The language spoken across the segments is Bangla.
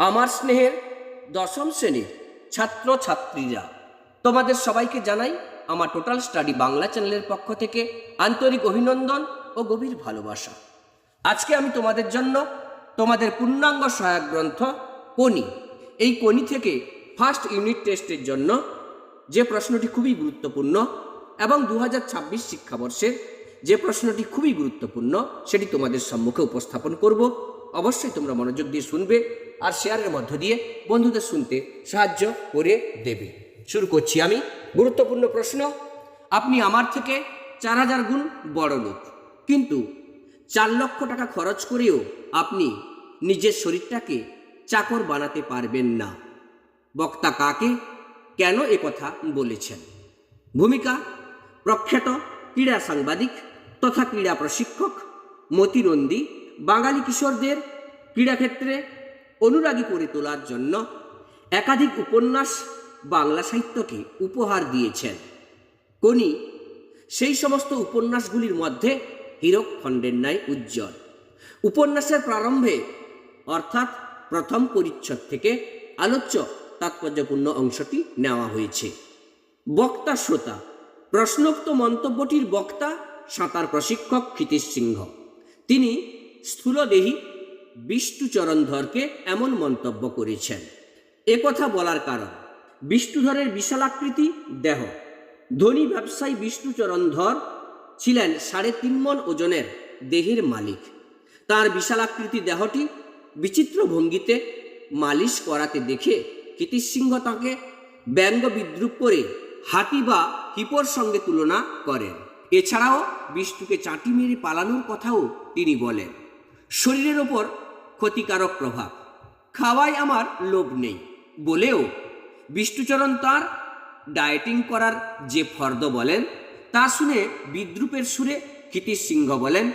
আমার স্নেহের দশম শ্রেণির ছাত্র ছাত্রীরা তোমাদের সবাইকে জানাই আমার টোটাল স্টাডি বাংলা চ্যানেলের পক্ষ থেকে আন্তরিক অভিনন্দন ও গভীর ভালোবাসা। আজকে আমি তোমাদের জন্য তোমাদের পূর্ণাঙ্গ সহায়ক গ্রন্থ কোনি এই কোনি থেকে ফার্স্ট ইউনিট টেস্টের জন্য যে প্রশ্নটি খুবই গুরুত্বপূর্ণ এবং দু হাজার ছাব্বিশ শিক্ষাবর্ষের যে প্রশ্নটি খুবই গুরুত্বপূর্ণ, সেটি তোমাদের সম্মুখে উপস্থাপন করব। অবশ্যই তোমরা মনোযোগ দিয়ে শুনবে। আর শেয়ারের মধ্য দিয়ে বন্ধুদের শুনতে সাহায্য করে দেবে। শুরু করছি আমি। গুরুত্বপূর্ণ প্রশ্ন, আপনি আমার থেকে চার হাজার গুণ বড় লোক। কিন্তু চার লক্ষ টাকা খরচ করেও আপনি নিজের শরীরটাকে চাকর বানাতে পারবেন না। বক্তা কাকে কেন এ কথা বলেছেন? ভূমিকা, প্রখ্যাত ক্রীড়া সাংবাদিক তথা ক্রীড়া প্রশিক্ষক মতি নন্দী বাঙালি কিশোরদের ক্রীড়াক্ষেত্রে অনুরাগী করে তোলার জন্য একাধিক উপন্যাস বাংলা সাহিত্যকে উপহার দিয়েছেন। কোনি সেই সমস্ত উপন্যাসগুলির মধ্যে হীরক খণ্ডের ন্যায় উজ্জ্বল। উপন্যাসের প্রারম্ভে, অর্থাৎ প্রথম পরিচ্ছদ থেকে আলোচ্য তাৎপর্যপূর্ণ অংশটি নেওয়া হয়েছে। বক্তা শ্রোতা, প্রশ্নোক্ত মন্তব্যটির বক্তা সাঁতার প্রশিক্ষক ক্ষিতীশ সিংহ। তিনি স্থূলদেহী বিষ্ণুচরণ ধরকে এমন মন্তব্য করেছেন। একথা বলার কারণ, বিষ্ণুধরের বিশালাকৃতি দেহ। ধনী ব্যবসায়ী বিষ্ণুচরণ ধর ছিলেন সাড়ে তিন মন ওজনের দেহের মালিক। তার বিশালাকৃতি দেহটি বিচিত্র ভঙ্গিতে মালিশ করাতে দেখে ক্ষিতীশ সিংহ তাকে ব্যঙ্গ বিদ্রুপ করে হাতি বা হিপোর সঙ্গে তুলনা করেন। এছাড়াও বিষ্ণুকে চাঁটি মেরে পালানোর কথাও তিনি বলেন। শরীরের ওপর ক্ষতিকারক প্রভাব। খাওয়ায় আমার লোভ নেই। বলেও বিষ্ণুচরণ তার ডায়েটিং করার যে ফর্দ বলেন, তা শুনে বিদ্রুপের সুরে ক্ষিতীশ সিংহ বলেন,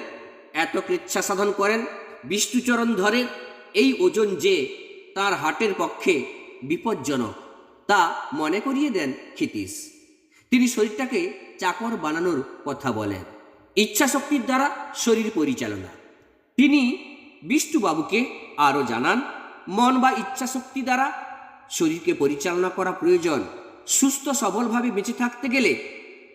এত কৃচ্ছা সাধন করেন। বিষ্ণুচরণ ধরে এই ওজন যে তার হাটের পক্ষে বিপজ্জনক, তা মনে করিয়ে দেন ক্ষিতীশ। তিনি শরীরটাকে চাকর বানানোর কথা বলেন। ইচ্ছাশক্তির দ্বারা শরীর পরিচালনা। তিনি বিষ্ণুবাবুকে আরও জানান, মন বা ইচ্ছাশক্তি দ্বারা শরীরকে পরিচালনা করা প্রয়োজন। সুস্থ, সবলভাবে বেঁচে থাকতে গেলে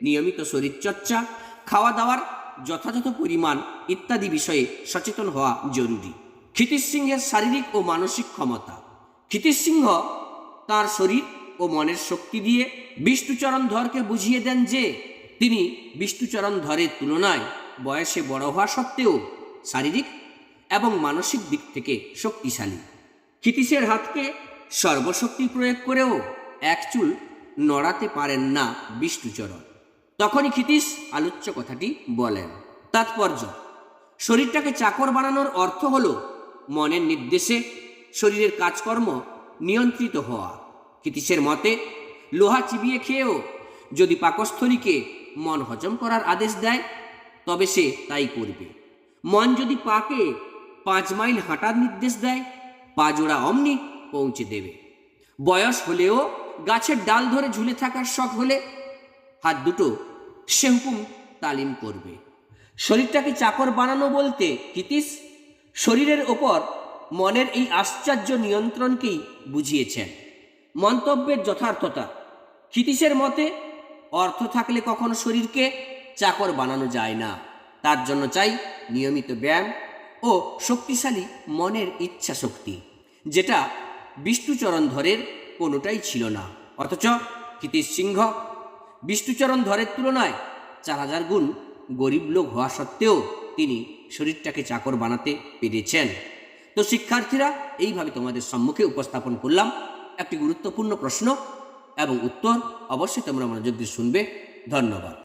নিয়মিত শরীরচর্চা খাওয়া দাওয়ার যথাযথ পরিমাণ ইত্যাদি বিষয়ে সচেতন হওয়া জরুরি। ক্ষিতীশ সিংহের শারীরিক ও মানসিক ক্ষমতা। ক্ষিতীশ সিংহ তার শরীর ও মনের শক্তি দিয়ে বিষ্ণুচরণ ধরকে বুঝিয়ে দেন যে, তিনি বিষ্ণুচরণ ধরের তুলনায় বয়সে বড় হওয়া সত্ত্বেও শারীরিক এবং মানসিক দিক থেকে শক্তিশালী। ক্ষিতীশের হাতকে সর্বশক্তি প্রয়োগ করেও এক চুল নড়াতে পারেন না বিষ্ণুচরণ। তখনই ক্ষিতীশ আলোচ্য কথাটি বলেন, তাৎপর্য, শরীরটাকে চাকর বানানোর অর্থ হল মনের নির্দেশে শরীরের কাজকর্ম নিয়ন্ত্রিত হওয়া। ক্ষিতীশের মতে, লোহা চিবিয়ে খেয়েও যদি পাকস্থলীকে মন হজম করার আদেশ দেয়, তবে সে তাই করবে। মন যদি পাকে পাঁচ মাইল হাঁটার নির্দেশ দেয় পা জোড়া অমনি পৌঁছে দেবে। বয়স হলেও গাছের ডাল ধরে ঝুলে থাকার শখ হলে হাত দুটো সে হুকুম তালিম করবে। শরীরটাকে চাকর বানানো বলতে কিতিস শরীরের ওপর মনের এই আশ্চর্য নিয়ন্ত্রণকেই বুঝিয়েছেন। মন্তব্যের যথার্থতা ক্ষিতীশের মতে অর্থ থাকলে কখনো শরীরকে চাকর বানানো যায় না। তার জন্য চাই নিয়মিত ব্যায়াম ও শক্তিশালী মনের ইচ্ছা শক্তি যেটা বিষ্ণুচরণ ধরের কোনোটাই ছিল না। অথচ ক্ষিতীশ সিংহ বিষ্ণুচরণ ধরের তুলনায় চার হাজার গুণ গরিব লোক হওয়া সত্ত্বেও তিনি শরীরটাকে চাকর বানাতে পেরেছেন। তো শিক্ষার্থীরা, এইভাবে তোমাদের সম্মুখে উপস্থাপন করলাম একটি গুরুত্বপূর্ণ প্রশ্ন এবং উত্তর। অবশ্যই তোমরা মনোযোগ দিয়ে শুনবে। ধন্যবাদ।